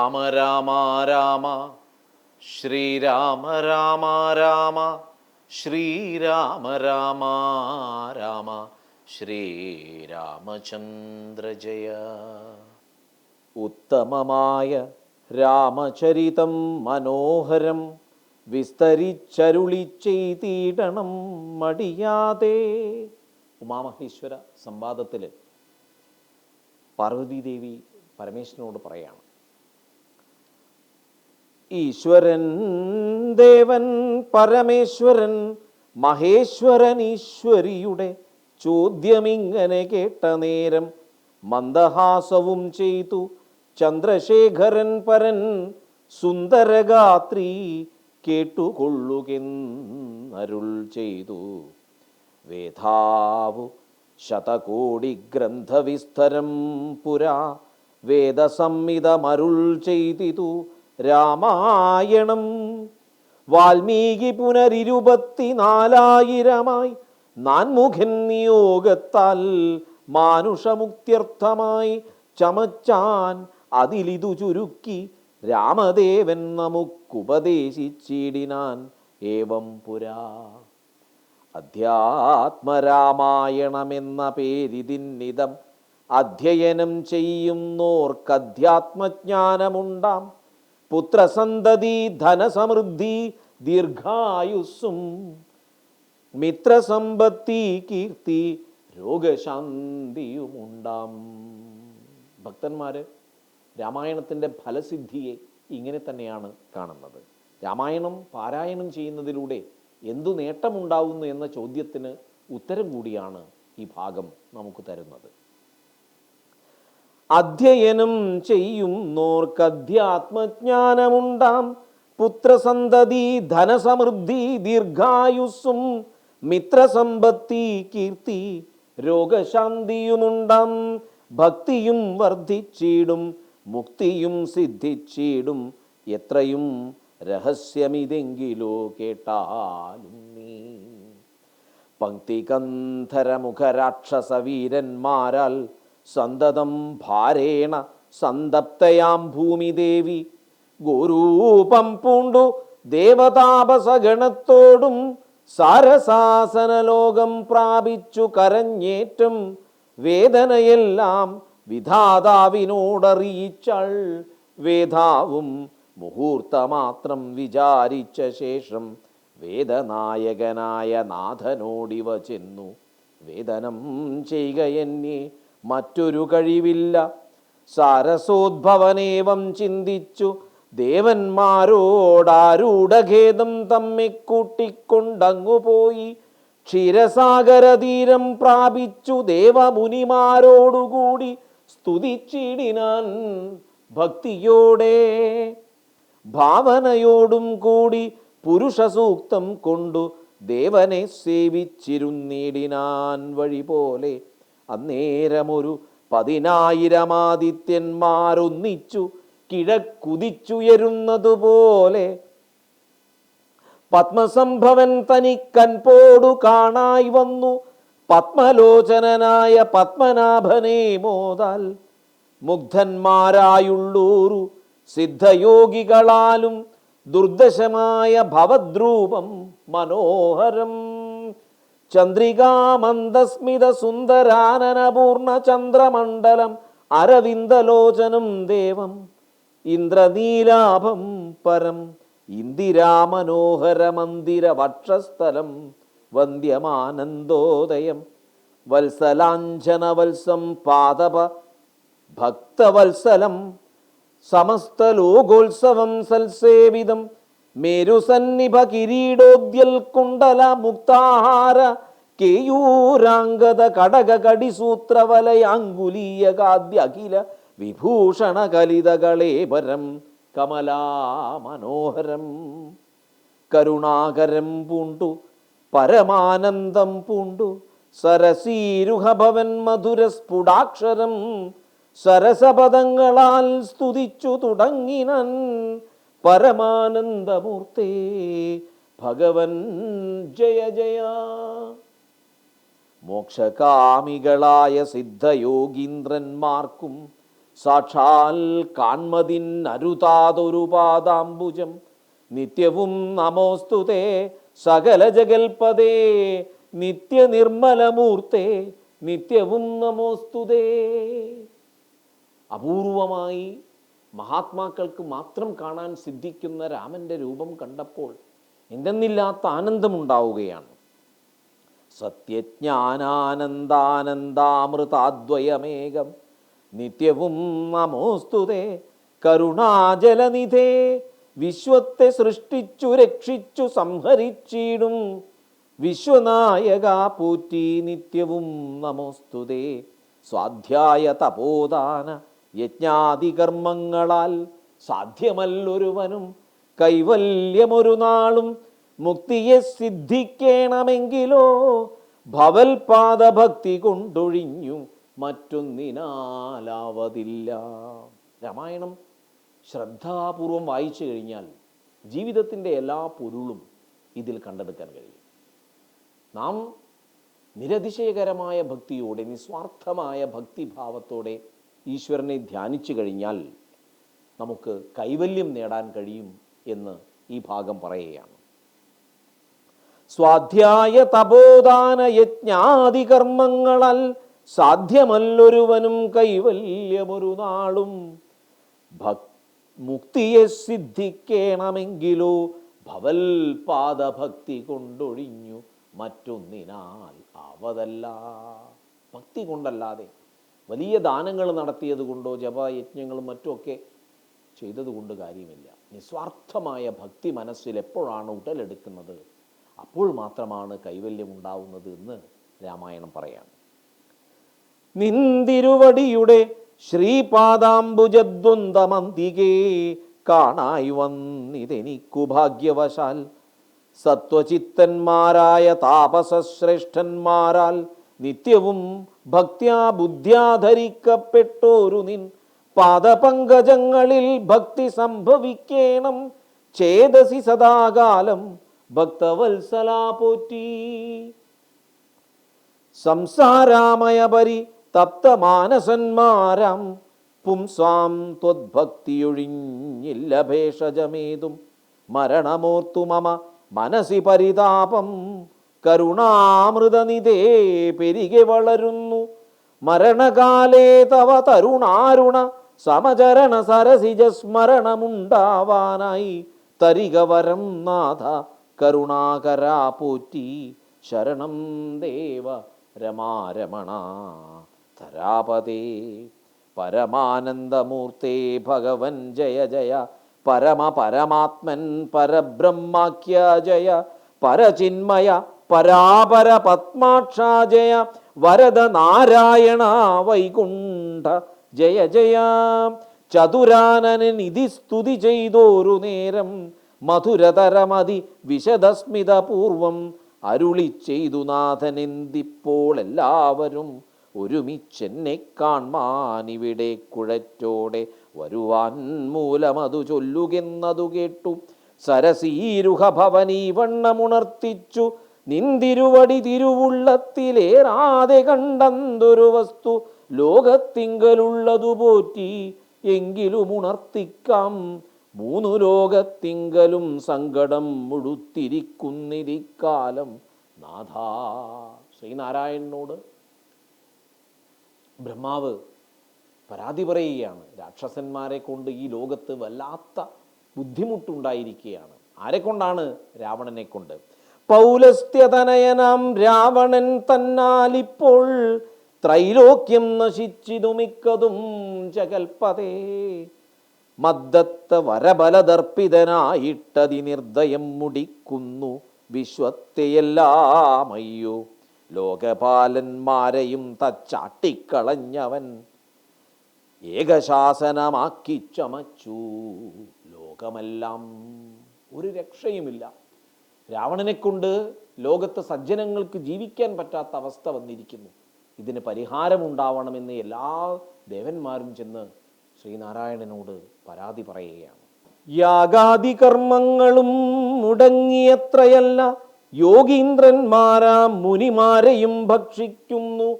രാമ രാമ രാമ. ശ്രീരാമ രാമ രാമ. ശ്രീരാമ രാമ രാമ. ശ്രീരാമചന്ദ്ര ജയ. ഉത്തമമായ രാമചരിതം മനോഹരം വിസ്തരിച്ചരുളി ചെയ്തിടണം മടിയാതെ. ഉമാമഹേശ്വര സംവാദത്തിൽ പാർവതീദേവി പരമേശ്വരനോട് പറയാണ് ഈശ്വരൻ ദേവൻ പരമേശ്വരൻ മഹേശ്വരൻ ഈശ്വരിയുടെ ചോദ്യമിങ്ങനെ കേട്ട നേരം മന്ദഹാസവും ചെയ്തു. ചന്ദ്രശേഖരൻ പരൻ സുന്ദരഗാത്രി കേട്ടുകൊള്ളുകെന്നരുൾ ചെയ്തു. വേദാവു ശതകോടി ഗ്രന്ഥവിസ്തരം പുരാ വേദസംഹിതമരുൾ ചെയ്തിതു. രാമായണം. വാൽമീകി പുനരിരുപത്തിനാലായിരമായി നാൻമുഖൻ നിയോഗത്താൽ മാനുഷമുക്ത്യർത്ഥമായി ചമച്ചാൻ അതിലിതു ചുരുക്കി രാമദേവൻ നമുക്കുപദേശിച്ചിടിനാൻ ഏവം പുരാ. അധ്യാത്മരാമായണമെന്ന പേരിതിന്നിതം അധ്യയനം ചെയ്യുന്നോർക്കധ്യാത്മജ്ഞാനമുണ്ടാം. പുത്രസന്തതി ധനസമൃദ്ധി ദീർഘായുസ്സും മിത്രസമ്പത്തി കീർത്തി രോഗശാന്തിയുമുണ്ടാം. ഭക്തന്മാര് രാമായണത്തിന്റെ ഫലസിദ്ധിയെ ഇങ്ങനെ തന്നെയാണ് കാണുന്നത്. രാമായണം പാരായണം ചെയ്യുന്നതിലൂടെ എന്തു നേട്ടമുണ്ടാവുന്നു എന്ന ചോദ്യത്തിന് ഉത്തരം കൂടിയാണ് ഈ ഭാഗം നമുക്ക് തരുന്നത്. അധ്യയനം ചെയ്യുന്നോർക്ക് അധ്യാത്മജ്ഞാനമുണ്ടാം പുത്രസന്തതി ധനസമൃദ്ധി ദീർഘായുസ്സും മിത്രസമ്പത്തി കീർത്തി രോഗശാന്തിയുമുണ്ടാം. ഭക്തിയും വർദ്ധിച്ചിടും മുക്തിയും സിദ്ധിച്ചിടും. എത്രയും രഹസ്യമിതെങ്കിലോ കേട്ടാലും നീ. പങ്ക്തികന്ധരമുഖരാക്ഷസവീരന്മാരാൽ സന്തതം ഭാരേണ സന്തപ്തയാം ഭൂമിദേവി. ഗോരൂപം പൂണ്ടു ദേവതാപസഗണത്തോടും സാരസാസനലോകം പ്രാപിച്ചു കരഞ്ഞേറ്റും. വേദനയെല്ലാം വിധാതാവിനോടറിയിച്ചാൾ വേദാവും മുഹൂർത്തമാത്രം വിചാരിച്ച ശേഷം വേദനായകനായ നാഥനോടിവ ചെന്നു. വേദനം ചെയ്യുക എന്നെ മറ്റൊരു കഴിവില്ല. സാരസോദ്ഭവനേവം ചിന്തിച്ചു. ദേവന്മാരോടാരൂഢഖേദം തമ്മെ കൂട്ടിക്കൊണ്ടങ്ങു പോയി. ക്ഷീരസാഗരതീരം പ്രാപിച്ചു ദേവമുനിമാരോടുകൂടി. സ്തുതിച്ചിടിനാൻ ഭക്തിയോടെ. ഭാവനയോടും കൂടി പുരുഷസൂക്തം കൊണ്ടു ദേവനെ സേവിച്ചിരുന്നിടിനാൻ വഴി പോലെ അന്നേരമൊരു പതിനായിരമാദിത്യന്മാരൊന്നിച്ചു കിഴക്കുതിച്ചുയരുന്നതുപോലെ പത്മസംഭവൻ തനിക്കൻപോടു കാണായി വന്നു. പത്മലോചനനായ പത്മനാഭനെ മോതാൽ മുഗ്ധന്മാരായുള്ളൂരു സിദ്ധയോഗികളാലും ദുർദശമായ ഭവദ്രൂപം മനോഹരം. ചന്ദ്രികാമന്ദസ്മിത സുന്ദരാനനപൂർണ ചന്ദ്രമണ്ഡലം അരവിന്ദലോചനം ദേവം ഇന്ദ്രനീലാഭം പരം ഇന്ദിരാമനോഹര മന്ദിര വക്ഷസ്ഥലം വന്ദ്യമാനന്ദോദയം വത്സലാഞ്ജനവത്സം പാദപ ഭക്തവത്സലം സമസ്ത ലോകോത്സവം സൽസേവിതം മേരുസന്നിഭ കിരീടോദ്യൽ കുണ്ടല മുക്താഹാര കേയൂരാംഗത കടക കടിസൂത്രവലയാങ്കുലീയകാദ്യ അഖില വിഭൂഷണ കലിതകളേപരം കമലാ മനോഹരം കരുണാകരം പൂണ്ടു പരമാനന്ദം പൂണ്ടു സരസീരുഹഭവൻ മധുര സ്ഫുടാക്ഷരം സരസപദങ്ങളാൽ സ്തുതിച്ചു തുടങ്ങിനൻ. പരമാനന്ദമൂർത്തേ ഭഗവൻ ജയ ജയ. മോക്ഷകാമികളായ സിദ്ധയോഗീന്ദ്രന്മാർക്കും സാക്ഷാൽ കാൺമതിൻ അരുതാതൊരു പാദാംബുജം. നിത്യവും നമോസ്തുതേ സകല ജഗൽപദേ നിത്യനിർമ്മലമൂർത്തേ നിത്യവും നമോസ്തുതേ അപൂർവമായി മഹാത്മാക്കൾക്ക് മാത്രം കാണാൻ സിദ്ധിക്കുന്ന രാമന്റെ രൂപം കണ്ടപ്പോൾ എന്തെന്നില്ലാത്ത ആനന്ദമുണ്ടാവുകയാണ്. സത്യജ്ഞാനാനന്ദാനന്ദാമൃതാദ്വയമേകം. നിത്യവും നമോസ്തുതേ കരുണാജലനിധേ. വിശ്വത്തെ സൃഷ്ടിച്ചു രക്ഷിച്ചു സംഹരിച്ചിടും. വിശ്വനായക പൂറ്റി നിത്യവും നമോസ്തുതേ സ്വാധ്യായ തപോദാന യജ്ഞാതികർമ്മങ്ങളാൽ സാധ്യമല്ലൊരുവനും കൈവല്യമൊരു നാളും മുക്തിയെ സിദ്ധിക്കണമെങ്കിലോ ഭവൽപാദഭക്തി കൊണ്ടൊഴിഞ്ഞു മറ്റൊന്നിനാലാവതില്ല. രാമായണം ശ്രദ്ധാപൂർവം വായിച്ചു കഴിഞ്ഞാൽ ജീവിതത്തിന്റെ എല്ലാ പൊരുളും ഇതിൽ കണ്ടെടുക്കാൻ കഴിയും. നാം നിരതിശയകരമായ ഭക്തിയോടെ നിസ്വാർത്ഥമായ ഭക്തിഭാവത്തോടെ ഈശ്വരനെ ധ്യാനിച്ചു കഴിഞ്ഞാൽ നമുക്ക് കൈവല്യം നേടാൻ കഴിയും എന്ന് ഈ ഭാഗം പറയുകയാണ്. സ്വാധ്യായ തപോദാന യജ്ഞാദി കർമ്മങ്ങളാൽ സാധ്യമല്ലൊരുവനും കൈവല്യമൊരു നാളും. മുക്തിയെ സിദ്ധിക്കണമെങ്കിലോ ഭവൽപാദഭക്തി കൊണ്ടൊഴിഞ്ഞു മറ്റൊന്നിനാൽ ആവതല്ല. ഭക്തി കൊണ്ടല്ലാതെ വലിയ ദാനങ്ങൾ നടത്തിയത് കൊണ്ടോ ജപയജ്ഞങ്ങളും മറ്റുമൊക്കെ ചെയ്തതുകൊണ്ട് കാര്യമില്ല. നിസ്വാർത്ഥമായ ഭക്തി മനസ്സിൽ എപ്പോഴാണ് ഉടലെടുക്കുന്നത്? അപ്പോൾ മാത്രമാണ് കൈവല്യം ഉണ്ടാവുന്നത് എന്ന് രാമായണം പറയാണ്. നിന്തിരുവടിയുടെ ശ്രീപാദാംബുജദ്വന്ദ്വമന്തികേ കാണായി വന്നിതെനിക്കു ഭാഗ്യവശാൽ. സത്വചിത്തന്മാരായ താപസശ്രേഷ്ഠന്മാരാൽ നിത്യവും ഭക്ത്യാ ബുദ്ധ്യാ ധരിക്കപ്പെട്ടോരു നിൻ പാദപങ്കജങ്ങളിൽ ഭക്തി സംഭവിക്കേണം. ചേതസി സദാകാലം ഭക്തവത്സലാ പോറ്റി. സംസാരാമയ പരി തപ്തമാനസന്മാരാം പുംസ്വാം ത്വദ്ഭക്തിയൊഴിഞ്ഞില്ല ഭേഷജമേതും. മരണമോർത്തു മമ മനസി പരിതാപം. കരുണാമൃതനിധേ പെരികെ വളരുന്നു. മരണകാലേ തവ തരുണാരുണ സമചരണ സരസിജ സ്മരണമുണ്ടാവാനായി തരിക വരം നാഥ കരുണാകരാ പോറ്റി. ശരണം ദേവ രമാരമണ തരാപതേ. പരമാനന്ദമൂർത്തേ ഭഗവൻ ജയ ജയ പരമ പരമാത്മൻ പരബ്രഹ്മാഖ്യ ജയ പരചിന്മയ പരാപര പത്മാക്ഷാജയ വരദ നാരായണ വൈകുണ്ഠ. ജയ ജയ. ചതുരാനനൻ ഇതി സ്തുതി ചെയ്തോരു നേരം മധുരതരമതി വിശദസ്മിതപൂർവം അരുളി ചെയ്തു നാഥനെന്തിപ്പോൾ എല്ലാവരും ഒരുമിച്ചെന്നെ കാൺമാനിവിടെ കുഴറ്റോടെ വരുവാൻ മൂലമതു ചൊല്ലുകെന്നതു കേട്ടു. സരസീരുഹ ഭവനീ വണ്ണമുണർത്തിച്ചു. നിന്തിരുവടി തിരുവുള്ളത്തിലേറാതെ കണ്ടന്തൊരു വസ്തു ലോകത്തിങ്കലുള്ളതു പോറ്റി എങ്കിലും ഉണർത്തിക്കാം മൂന്നു ലോകത്തിങ്കലും സങ്കടം മുഴുത്തിരിക്കുന്നിരിക്കാലം. നാഥ ശ്രീനാരായണനോട് ബ്രഹ്മാവ് പരാതി പറയുകയാണ്. രാക്ഷസന്മാരെ കൊണ്ട് ഈ ലോകത്ത് വല്ലാത്ത ബുദ്ധിമുട്ടുണ്ടായിരിക്കുകയാണ്. ആരെ കൊണ്ടാണ് രാവണനെ കൊണ്ട്? പൗലസ്ത്യതനയനാം രാവണൻ തന്നാലിപ്പോൾ ത്രൈലോക്യം നശിച്ചിതു മിക്കതും ജഗൽപതേ. മദ്ദത്ത വരബലദർപ്പിതനായിട്ടതി നിർദ്ദയം മുടിക്കുന്നു വിശ്വത്തെയെല്ലാം അയ്യോ ലോകപാലന്മാരെയും തച്ചാട്ടിക്കളഞ്ഞവൻ ഏകശാസനമാക്കി ചമച്ചു. ലോകമെല്ലാം ഒരു രക്ഷയുമില്ല. രാവണനെ കൊണ്ട് ലോകത്ത് സജ്ജനങ്ങൾക്ക് ജീവിക്കാൻ പറ്റാത്ത അവസ്ഥ വന്നിരിക്കുന്നു. ഇതിന് പരിഹാരമുണ്ടാവണമെന്ന് എല്ലാ ദേവന്മാരും ചെന്ന് ശ്രീനാരായണനോട് പരാതി പറയുകയാണ്. യാഗാദി കർമ്മങ്ങളും മുടങ്ങിയത്രയല്ല. യോഗീന്ദ്രന്മാരാ മുനിമാരെയും ഭക്ഷിക്കുന്നു.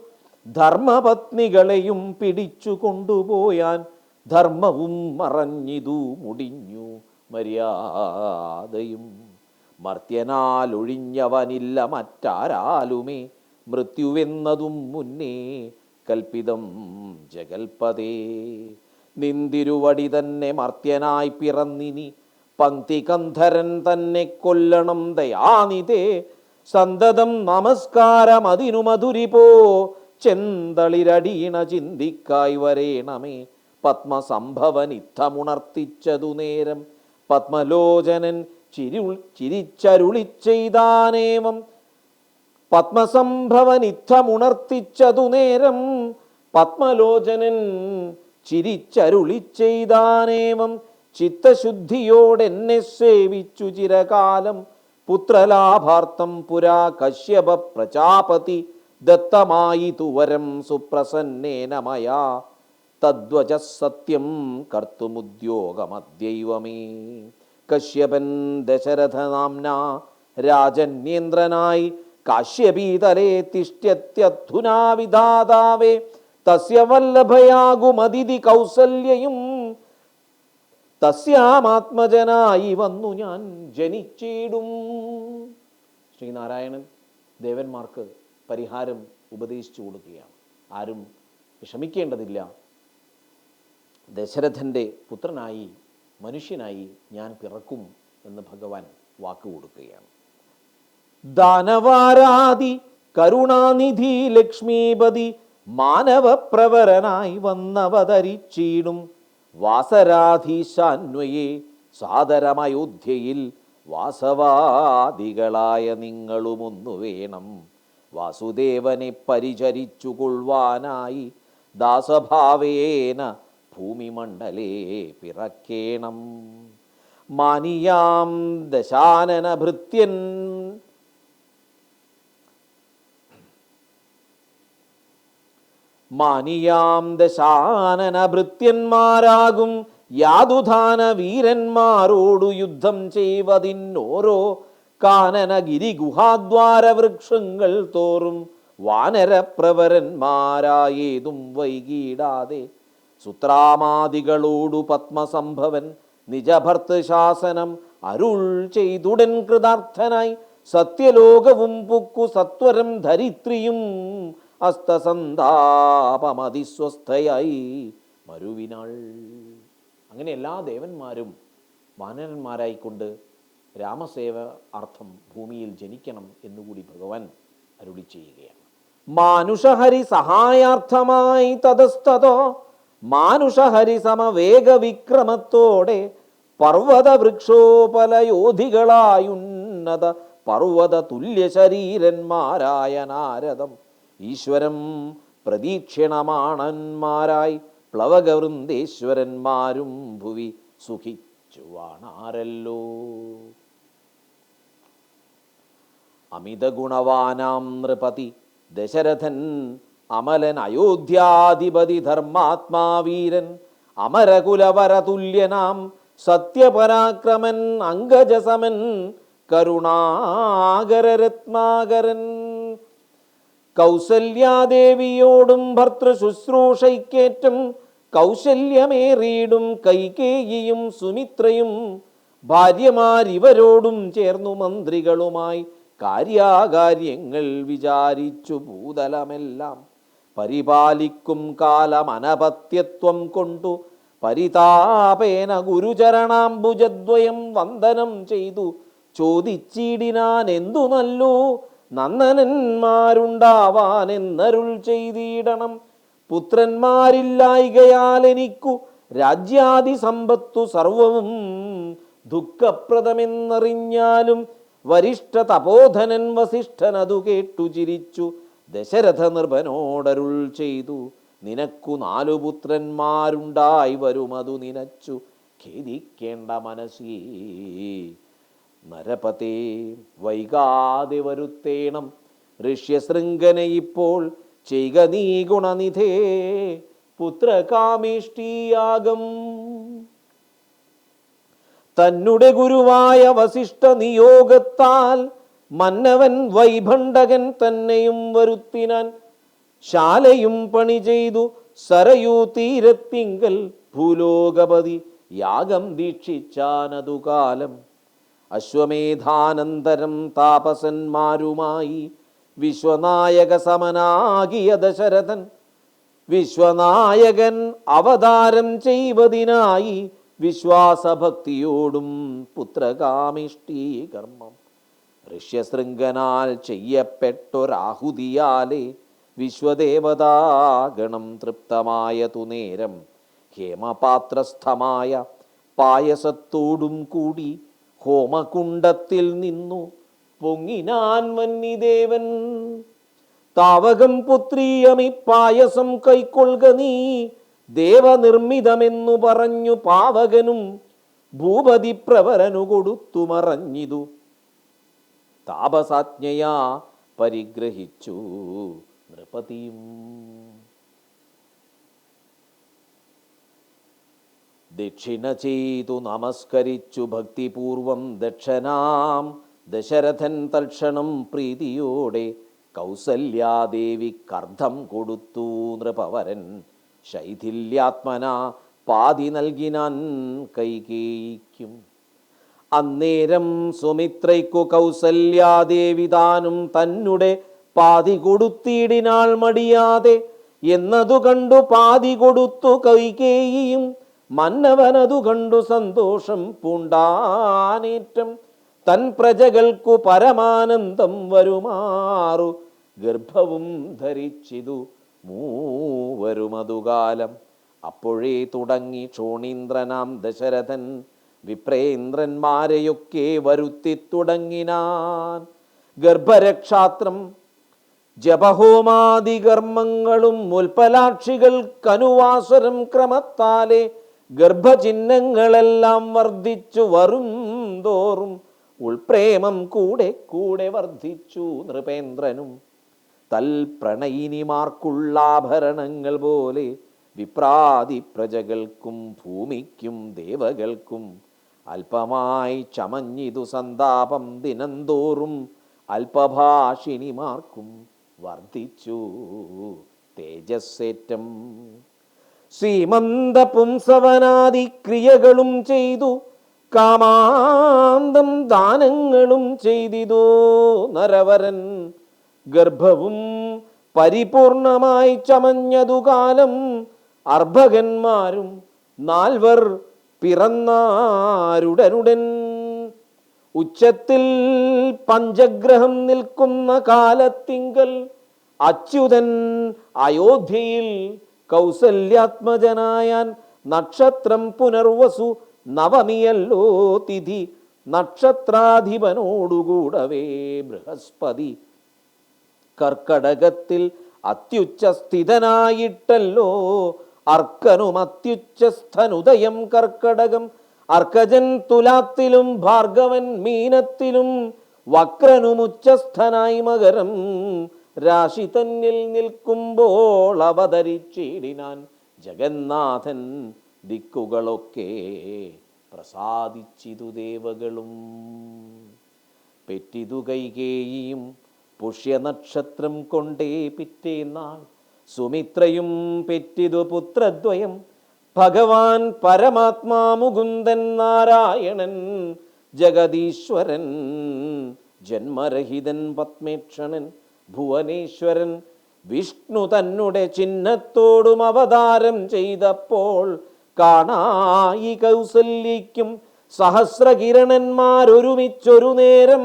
ധർമ്മപത്നികളെയും പിടിച്ചു കൊണ്ടുപോയാൻ ധർമ്മവും മറഞ്ഞിതു മുടിഞ്ഞു മര്യാദയും. മർത്യനാൽ ഒഴിഞ്ഞവനില്ല മറ്റാരാലുമേ. മൃത്യുവെന്നതും മുന്നേ കൽപ്പിതം ജഗൽപതേ. നിന്തിരുവടി തന്നെ മർത്യനായി പിറന്നിനി. പങ്ക്തികന്ധരൻ തന്നെ കൊല്ലണം ദയാനിതേ. സന്തതം നമസ്കാരം അതിനു മധുരിപോ ചെന്തളിരടീണ ചിന്തിക്കായി വരേണമേ. പത്മസംഭവൻ ഇത്തമുണർത്തിച്ചതു നേരം പത്മലോചനൻ ചിരി ചിരിച്ചരുളി ചെയ്താനേമം പത്മസംഭവൻ ഇത്തമുണർത്തിച്ചതു നേരം പത്മലോചനൻ ചിരിച്ചരുളി ചെയ്താനേമം ചിത്തശുദ്ധിയോടെന്നെ സേവിച്ചു ചിരകാലം. പുത്രലാഭാർത്ഥം പുരാ കശ്യപ പ്രജാപതി. ദത്തമായി തുവരം സുപ്രസന്നേനമയാ തദ്വജ സത്യം കർത്തുമുദ്യോഗമദ്യൈവമേ കശ്യപൻ ദശരഥനാംന രാജന്യേന്ദ്രനായി കാശ്യപീതലേ തിഷ്ട്യത്യധുനാവിധാതാവേ തസ്യ വല്ലഭയാകുമതിഥി കൗസല്യയും തസ്യാമാത്മജനായി വന്നു ഞാൻ ജനിച്ചിടും. ശ്രീനാരായണൻ ദേവന്മാർക്ക് പരിഹാരം ഉപദേശിച്ചു കൊടുക്കുകയാണ്. ആരും വിഷമിക്കേണ്ടതില്ല. ദശരഥന്റെ പുത്രനായി മനുഷ്യനായി ഞാൻ പിറക്കും എന്ന് ഭഗവാൻ വാക്ക് കൊടുക്കുകയാണ്. ദാനവാരാതി കരുണാനിധി ലക്ഷ്മീപതി മാനവപ്രവരനായി വന്നവതരിച്ചീടും. വാസരാധീശാന്വയെ സാദരമയോധ്യയിൽ വാസവാദികളായ നിങ്ങളുമൊന്നു വേണം. വാസുദേവനെ പരിചരിച്ചു കൊള്ളുവാനായി ദാസഭാവേന ഭൂമിമണ്ഡലേ പിറക്കേണം. മാനിയാം ദശാനന ഭൃത്യൻ മാനിയാം ദശാനന ഭൃത്യന്മാരാകും യാതുധാന വീരന്മാരോടു യുദ്ധം ചെയ്വതിന്നോരോ. കാനനഗിരി ഗുഹാദ്വാര വൃക്ഷങ്ങൾ തോറും വാനരപ്രവരന്മാരായേതും വൈകിടാതെ സുത്രാമാദികളോടു പത്മസംഭവൻ നിജഭർത്ത് ശാസനം അരുൾ ചെയ്തുടൻ കൃതാർത്ഥനായി സത്യലോകവും പുക്കു സത്വരം ധരിത്രിയും അസ്തസന്താപമതിസ്വസ്ഥയായി മരുവിനാൾ. അങ്ങനെ എല്ലാ ദേവന്മാരും വാനരന്മാരായിക്കൊണ്ട് രാമസേവ അർത്ഥം ഭൂമിയിൽ ജനിക്കണം എന്നുകൂടി ഭഗവാൻ അരുളി ചെയ്യുകയാണ്. മാനുഷഹരി സഹായാർത്ഥമായി തതസ്തതോ മാനുഷഹരി വേഗവിക്രമത്തോടെ പർവത വൃക്ഷോപലയോധികളായുന്നത പർവത തുല്യ ശരീരന്മാരായ നാരദം ഈശ്വരം പ്രതീക്ഷണമാണന്മാരായി പ്ലവകവൃന്ദേശ്വരന്മാരും ഭുവി സുഖിച്ചുവാണാരല്ലോ. അമിത ഗുണവാനാം നൃപതി ദശരഥൻ അമലൻ അയോധ്യാധിപതി ധർമാത്മാവീരൻ അമരകുലവരതുല്യനാം സത്യപരാക്രമൻ അംഗജസമൻ കരുണാകരരത്മാകരൻ കൗസല്യാദേവിയോടും ഭർത്തൃ ശുശ്രൂഷയ്ക്കേറ്റം കൗശല്യമേറിയിടും കൈകേയിയും സുമിത്രയും ഭാര്യമാരിവരോടും ചേർന്നു മന്ത്രികളുമായി കാര്യാകാര്യങ്ങൾ വിചാരിച്ചു ഭൂതലമെല്ലാം പരിപാലിക്കും കാലമനപത്യത്വം കൊണ്ടു പരിതാപേന ഗുരുചരണാംബുജദ്വയം വന്ദനം ചെയ്തു. ചോദിച്ചിടിനാൻ എന്തു നല്ലു? നന്ദനന്മാരുണ്ടാവാൻ എന്നരുൾ ചെയ്തിടണം. പുത്രന്മാരില്ലായികയാൽ എനിക്കു രാജ്യാദി സമ്പത്തു സർവവും ദുഃഖപ്രദമെന്നറിഞ്ഞാലും വരിഷ്ഠ തപോധനൻ വസിഷ്ഠനതു കേട്ടു ചിരിച്ചു. ദശരഥ നിർഭനോടരുൾ ചെയ്തു. നിനക്കു നാലു പുത്രന്മാരുണ്ടായി വരുമതു നിനച്ചു. ഖേദിക്കേണ്ട മനസ്സീ. നരപതേ വൈകാതെ വരുത്തേണം. ഋഷ്യശൃംഖനെ ഇപ്പോൾ ചെയ്ക നീ ഗുണനിധേ. പുത്രകാമേഷ്ടിയാകം. തന്നുടെ ഗുരുവായ വസിഷ്ഠ നിയോഗത്താൽ മന്നവൻ വൈഭണ്ഡകൻ തന്നെയും വരുത്തിനാൻ ശാലയും പണി ചെയ്തു സരയൂ തീരത്തിങ്കൽ ഭൂലോകപതി യാഗം ദീക്ഷിച്ചാനതു കാലം. അശ്വമേധാനന്തരം താപസന്മാരുമായി വിശ്വനായക സമനാകിയ ദശരഥൻ വിശ്വനായകൻ അവതാരം ചെയ്വതിനായി വിശ്വാസഭക്തിയോടും പുത്രകാമിഷ്ടീ കർമ്മം. ഋഷ്യശൃംഗനാൽ ചെയ്യപ്പെട്ടൊരാഹുതിയാലേ വിശ്വദേവതാഗണം തൃപ്തമായ തുനേരം ഹേമപാത്രസ്ഥമായ പായസത്തോടും കൂടി ഹോമകുണ്ടത്തിൽ നിന്നു പൊങ്ങിനാൻ വന്നിദേവൻ. താവകം പുത്രീയമി പായസം കൈക്കൊള്ളുക നീ ദേവനിർമ്മിതമെന്നു പറഞ്ഞു പാവകനും ഭൂപതി പ്രവരനു കൊടുത്തു മറഞ്ഞിതു. താപസാജ്ഞയാ പരിഗ്രഹിച്ചു. നൃപതിയും ദക്ഷിണ ചെയ്തു നമസ്കരിച്ചു ഭക്തിപൂർവം ദക്ഷനാം. ദശരഥൻ തൽക്ഷണം പ്രീതിയോടെ കൗസല്യാദേവി കർദ്ധം കൊടുത്തു നൃപവരൻ. ശൈഥില്യാത്മന പാതി നൽകിനാൻ കൈകേയിക്കും. അന്നേരം സുമിത്രയ്ക്കു കൗസല്യാദേവി താനും തന്നെ പാതി കൊടുത്തിടിനാൾ മടിയാതെ എന്നതു കണ്ടു പാതി കൊടുത്തു കൈകേയും മന്നവനതു കണ്ടു സന്തോഷം പൂണ്ടാനേറ്റം. തൻ പ്രജകൾക്കു പരമാനന്ദം വരുമാറു. ഗർഭവും ധരിച്ചിതു മൂവരുമതുകാലം. അപ്പോഴേ തുടങ്ങി ക്ഷോണീന്ദ്രനാം ദശരഥൻ വിപ്രേന്ദ്രന്മാരെയൊക്കെ വരുത്തി തുടങ്ങിനാൻ. ഗർഭരക്ഷാത്രം ജപഹോമാദി കർമ്മങ്ങളും മുൽപലാക്ഷികൾക്കനുവാസരം ക്രമത്താലെ ഗർഭചിഹ്നങ്ങളെല്ലാം വർദ്ധിച്ചു വരും തോറും ഉൾപ്രേമം കൂടെ കൂടെ വർദ്ധിച്ചു നൃപേന്ദ്രനും. തൽ പ്രണയിനിമാർക്കുള്ള ആഭരണങ്ങൾ പോലെ വിപ്രാതി പ്രജകൾക്കും ഭൂമിക്കും ദേവകൾക്കും അല്പമായി ചമഞ്ഞിതു സന്താപം ദിനന്തോറും അല്പഭാഷിണിമാർക്കും വർദ്ധിച്ചു. തേജസ്സേറ്റം. ശ്രീമന്ത പുംസവനാദി ക്രിയകളും ചെയ്തു. കാമാന്തം ദാനങ്ങളും ചെയ്തിതോ നരവരൻ. ഗർഭവും പരിപൂർണമായി ചമഞ്ഞതു കാലം അർഭകന്മാരും നാൽവർ പിറന്നാരുടനുടൻ. ഉച്ചത്തിൽ പഞ്ചഗ്രഹം നിൽക്കുന്ന കാലത്തിങ്കൽ അച്യുതൻ അയോധ്യയിൽ കൗസല്യാത്മജനായാൻ നക്ഷത്രം പുനർവസു നവമിയല്ലോ തിഥി. നക്ഷത്രാധിപനോടുകൂടവേ ബൃഹസ്പതി. കർക്കടകത്തിൽ അത്യുച്ച സ്ഥിതനായിട്ടല്ലോ അർക്കനും അത്യുച്ചസ്ഥനുദയം കർക്കടകം. അർക്കജൻ തുലാത്തിലും ഭാർഗവൻ മീനത്തിലും വക്രനുമുച്ചസ്ഥനായി മകരം. രാശി തന്നിൽ നിൽക്കുമ്പോൾ അവതരിച്ചിടിനാൻ ജഗന്നാഥൻ ദിക്കുകളൊക്കെ പ്രസാദിച്ചിതു ദേവകളും. പെറ്റിതു കൈകേയിയും പുഷ്യനക്ഷത്രം കൊണ്ടേ പിറ്റേന്നാൾ സുമിത്രയും പെറ്റിതു പുത്രദ്വയം ഭഗവാൻ പരമാത്മാ മുകുന്ദൻ നാരായണൻ ജഗദീശ്വരൻ ജന്മരഹിതൻ പത്മേക്ഷണൻ ഭുവനേശ്വരൻ. വിഷ്ണു തന്നെ ചിഹ്നത്തോടും അവതാരം ചെയ്തപ്പോൾ കാണായി കൗസല്യയ്ക്കും സഹസ്രകിരണന്മാരൊരുമിച്ചൊരു നേരം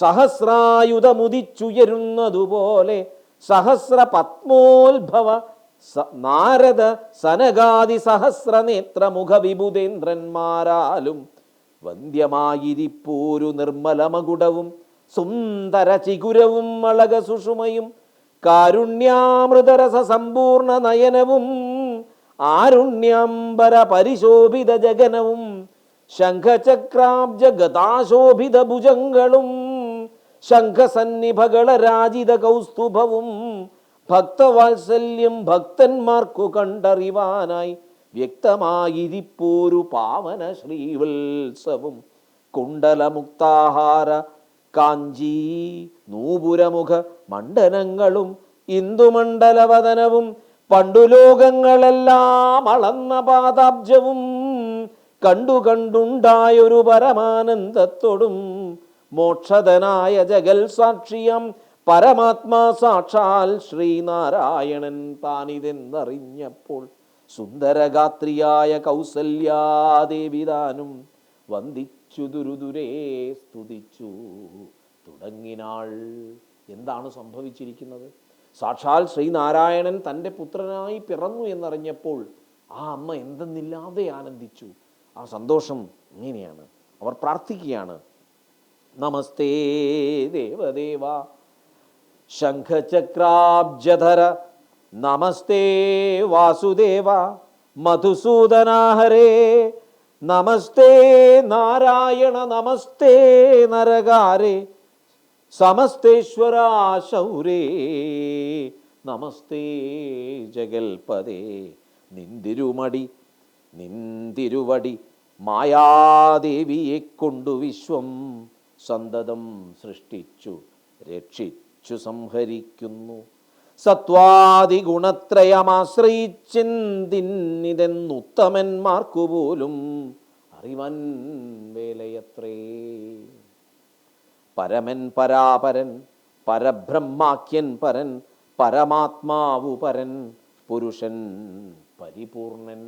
സഹസ്രായുധമുദിച്ചുയരുന്നതുപോലെ സഹസ്ര പത്മോത്ഭവ നാരദ സനകാദി മുഖ വിഭുതേന്ദ്രന്മാരാലും വന്ധ്യമായിരിപ്പോരു നിർമ്മലമകുടവും സുന്ദര ചികുരവും അളക സുഷുമയും കാരുണ്യാമൃതരസ സമ്പൂർണ നയനവും ആരുണ്യാംബര പരിശോഭിത ജഗനവും ശംഖചക്രാബ്ജ ഗതാശോഭിത ഭുജങ്ങളും ശംഖസന്നിഭകള രാജിത കൗസ്തുഭവും ഭക്തവാത്സല്യം ഭക്തന്മാർക്കു കണ്ടറിവാനായി വ്യക്തമായിരിപ്പോരു പാവന ശ്രീവത്സവും. കുണ്ടലമുക്താഹാര കാഞ്ചി നൂപുരമുഖ മണ്ഡനങ്ങളും ഇന്ദുമണ്ഡലവതനവും പണ്ടുലോകങ്ങളെല്ലാം അളന്ന പാദാബ്ജവും കണ്ടു കണ്ടുണ്ടായൊരു പരമാനന്ദത്തോടും മോക്ഷതനായ ജഗൽ സാക്ഷിയം പരമാത്മാ സാക്ഷാൽ ശ്രീനാരായണൻ താനിതെന്നറിഞ്ഞപ്പോൾ സുന്ദരഗാത്രിയായ കൗസല്യാദേവിതാനും വന്ദിച്ചു ദുരുദുരേ സ്തുതിച്ചു. തുടങ്ങിനാൾ എന്താണ് സംഭവിച്ചിരിക്കുന്നത്? സാക്ഷാൽ ശ്രീനാരായണൻ തന്റെ പുത്രനായി പിറന്നു എന്നറിഞ്ഞപ്പോൾ ആ അമ്മ എന്തെന്നില്ലാതെ ആനന്ദിച്ചു. ആ സന്തോഷം ഇങ്ങനെയാണ്. അവർ പ്രാർത്ഥിക്കുകയാണ്. നമസ്തേ ദേവദേവ. ശംഖചക്രാബ്ജധര നമസ്തേ വാസുദേവ. മധുസൂദനാഹരേ നമസ്തേ നാരായണ നമസ്തേ നരകാരേ. സമസ്തേശ്വരാ ശൗരേ നമസ്തേ ജഗൽപദേ നിന്തിരുമടി നിന്തിരുവടി മായാദേവിയെ കൊണ്ടു വിശ്വം. സന്തതം സൃഷ്ടിച്ചു രക്ഷിച്ചു സംഹരിക്കുന്നു. സത്വാദി ഗുണത്രയമാശ്രയിച്ചിന്തിന്നിതെന്നുത്തമന്മാർക്കു പോലും അറിവൻ വേലയത്രേ. പരമൻ പരാപരൻ പരബ്രഹ്മാക്യൻ പരൻ പരമാത്മാവു പരൻ പുരുഷൻ പരിപൂർണൻ.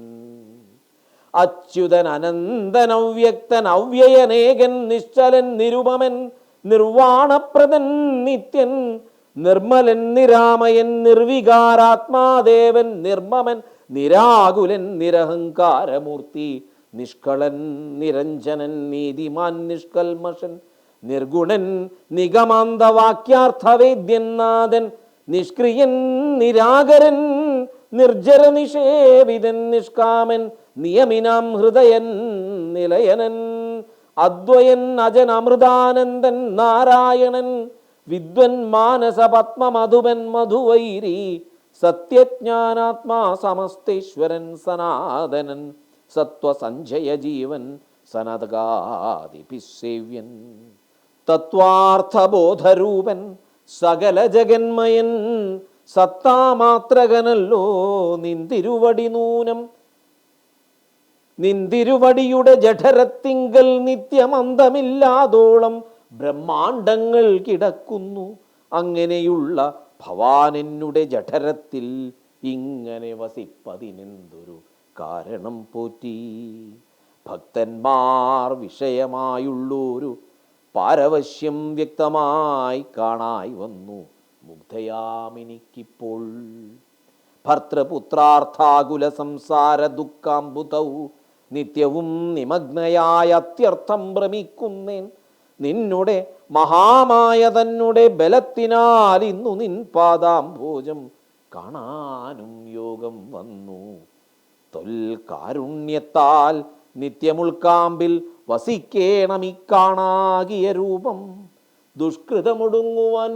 അച്യുതൻ അനന്തൻ അവ്യക്തൻ അവ്യയനേകൻ നിശ്ചലൻ നിരുപമൻ നിർവാണപ്രദൻ നിത്യൻ നിർമ്മലൻ നിരാമയൻ നിർവികാരാത്മാദേവൻ നിർമ്മമൻ നിരാകുലൻ നിരഹങ്കാരമൂർത്തി നിഷ്കളൻ നിരഞ്ജനൻ നീതിമാൻ നിഷ്കൽമഷൻ നിർഗുണൻ നിഗമാന്തവാക്യാർത്ഥവേദ്യൻ നാഥൻ നിഷ്ക്രിയൻ നിരാകരൻ നിർജര നിഷേവിതൻ നിഷ്കാമൻ നിയമിനാം ഹൃദയൻ നിലയനൻ അദ്വയൻ അജൻ അമൃതാനന്ദൻ നാരായണൻ വിദ്വൻ മാനസ പത്മ മധുവൻ മധുവൈരി സത്യജ്ഞാനാത്മാ സമസ്തേശ്വരൻ സനാതനൻ സത്വസഞ്ജയ ജീവൻ സനതകാദിപിസേവ്യൻ തത്വാർത്ഥബോധരൂപൻ സകല ജഗന്മയൻ സത്താമാത്രകനല്ലോ നിന്തിരുവടി നൂനം നിന്തിരുവടിയുടെ ജഠരത്തിങ്കൽ നിത്യമന്തമില്ലാതോളം ബ്രഹ്മാണ്ടങ്ങൾ കിടക്കുന്നു. അങ്ങനെയുള്ള ഭവാനെന്നുടെ ജഠരത്തിൽ ഇങ്ങനെ വസിപ്പതിനെന്തൊരു കാരണം പോറ്റി. ഭക്തന്മാർ വിഷയമായുള്ളൊരു പാരവശ്യം വ്യക്തമായി കാണായി വന്നു. മുഗ്ധയാമിനിക്കിപ്പോൾ. ഭർത്തൃപുത്രാർത്ഥാകുല സംസാര ദുഃഖാംബുതൗ നിത്യവും നിമഗ്നയായ അത്യർത്ഥം ഭ്രമിക്കുന്നേൻ. നിന്നുടെ മഹാമായ തന്നുടെ ബലത്തിനാൽ ഇന്നു നിൻ പാദാംഭോജം കാണാനും യോഗം വന്നു. തൊൽകാരുണ്യത്താൽ നിത്യമുൾക്കാമ്പിൽ വസിക്കേണമിക്കാണാകിയ രൂപം. ദുഷ്കൃതമൊടുങ്ങുവാൻ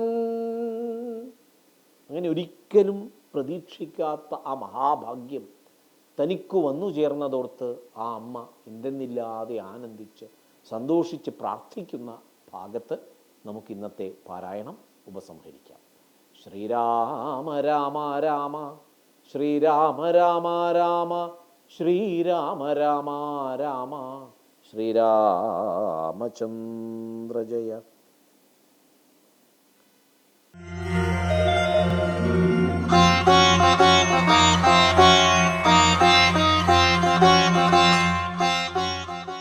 അങ്ങനെ ഒരിക്കലും പ്രതീക്ഷിക്കാത്ത ആ മഹാഭാഗ്യം തനിക്ക് വന്നു ചേർന്നതോർത്ത് ആ അമ്മ എന്തെന്നില്ലാതെ ആനന്ദിച്ച് സന്തോഷിച്ച് പ്രാർത്ഥിക്കുന്ന ഭാഗത്ത് നമുക്ക് ഇന്നത്തെ പാരായണം ഉപസംഹരിക്കാം. ശ്രീരാമ രാമ രാമ ശ്രീരാമ രാമ രാമ ശ്രീരാമ രാമ രാമ ശ്രീരാമചന്ദ്രജയ. Música